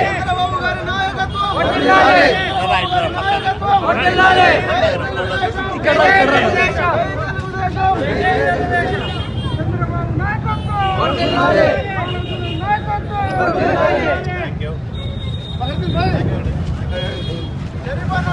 చంద్రబాబు గారి నాయకత్వం జరిమానా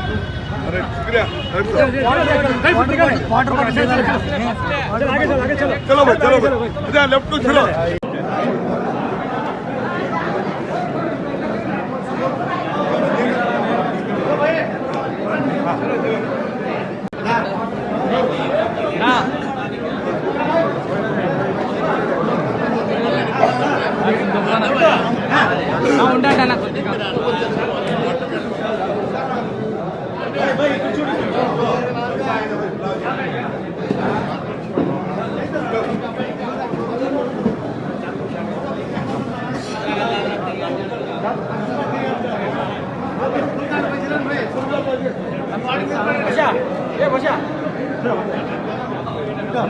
चलो भाई चलो भाई लेफ़्ट चलो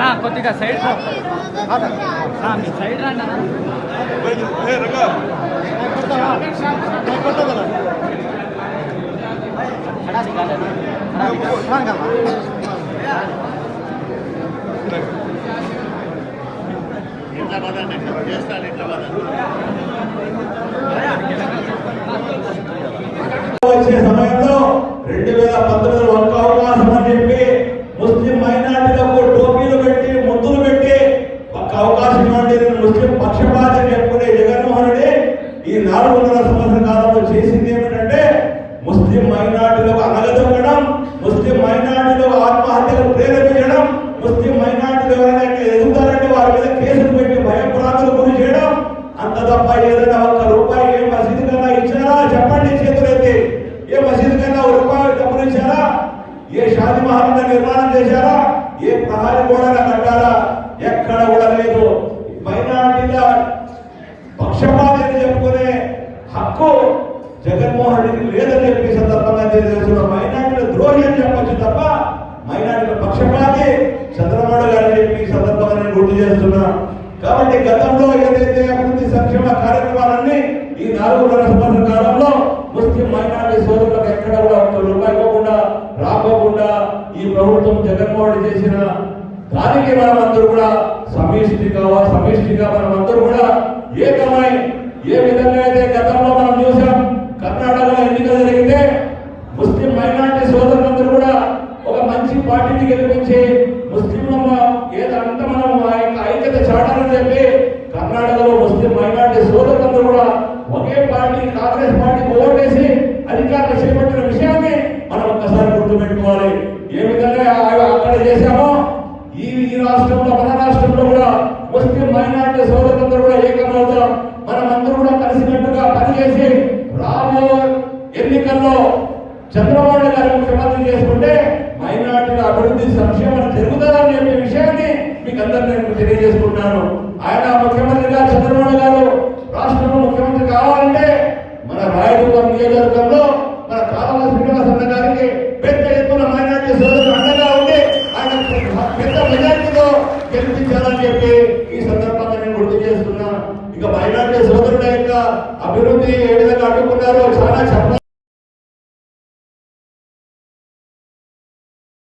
నా కొద్దిగా సైడ్ పో. నా, మీ సైడ్ రండి రెండు వేల పంతొమ్మిది ఒక అవకాశం అని చెప్పి ముస్లిం మైనార్టీలకు టోపీలు పెట్టి ముద్దులు పెట్టి ఒక అవకాశం ఇవ్వండి ముస్లిం పక్షపాతం చెప్పుకునే జగన్మోహన్ రెడ్డి ఈ నాలుగున్నర సంవత్సర కాలంలో చేసింది. నిర్మాణం చేశారా? ఏ ప్రహారీ గోడ కట్టారా ఎక్కడ కూడా లేదు. మైనార్టీల పక్షపాతి చెప్పుకునే హక్కు జగన్మోహన్ రెడ్డికి లేదని చెప్పి సందర్భంగా తెలియజేస్తున్న మైనార్టీల ద్రోహి అని చెప్పొచ్చు తప్ప మైనార్టీల పక్షపాతి చంద్రబాబు గారు చెప్పి సందర్భంగా నేను గుర్తు చేస్తున్నా. కాబట్టి గతంలో ఏదైతే అభివృద్ధి సంక్షేమ కార్యక్రమాలన్నీ ఈ నాలుగు సంవత్సరాల కాలంలో ముస్లిం మైనార్టీ సోదరులకు ఎక్కడ కూడా ఒక్క ఈ ప్రభుత్వం జగన్మోహన్ చేసిన దానికి మనం అందరూ కూడా సమిష్టిగా సమిష్టిగా మనం అందరూ కూడా ఏకమై ఏ విధంగా అయితే గతంలో మనం చూసాం కర్ణాటకలో ఎన్నికలు జరిగితే ముస్లిం మైనార్టీ సోదరులందరూ కూడా ఒక మంచి పార్టీని గెలిపించి ముస్లింల ఏదంతా మనం ఆ యొక్క ఐక్యత చాటాలని చెప్పి కర్ణాటకలో ముస్లిం మైనార్టీ సోదరులందరూ కూడా ఒకే పార్టీ కాంగ్రెస్ పార్టీకి ఓటేసి అధికారులు చేపట్టిన విషయాన్ని మనం ఒక్కసారి గుర్తుపెట్టుకోవాలి ఏ విధంగా ఆ- అక్కడ చేశామో ఈ ఈ రాష్ట్రంలో మన రాష్ట్రంలో కూడా ముస్లిం మైనార్టీ సోదరులందరూ కూడా ఏకమవుతాం. మనం కూడా కలిసినట్టుగా పనిచేసి రాబో ఎన్నికల్లో చంద్రబాబు గారు ముఖ్యమంత్రి చేసుకుంటే మైనార్టీల అభివృద్ధి సంక్షేమం జరుగుతుందని చెప్పే విషయాన్ని మీకు అందరూ నేను తెలియజేసుకుంటున్నాను. ఆయన ముఖ్యమంత్రిగా చంద్రబాబు గారు రాష్ట్రంలో ముఖ్యమంత్రి కావాలంటే మన రాయదుర్గం నియోజకవర్గంలో మన కాలువ శ్రీనివాస గారికి పెద్ద ఎత్తున మైనార్టీ సోదరులు అండగా ఉండి ఆయన పెద్ద మెజార్టీతో గెలిపించాలని చెప్పి ఈ సందర్భంగా నేను గుర్తు చేస్తున్నా ఇంకా మైనార్టీ సోదరుల యొక్క అభివృద్ధి ఏ విధంగా అడ్డుకున్నారో చాలా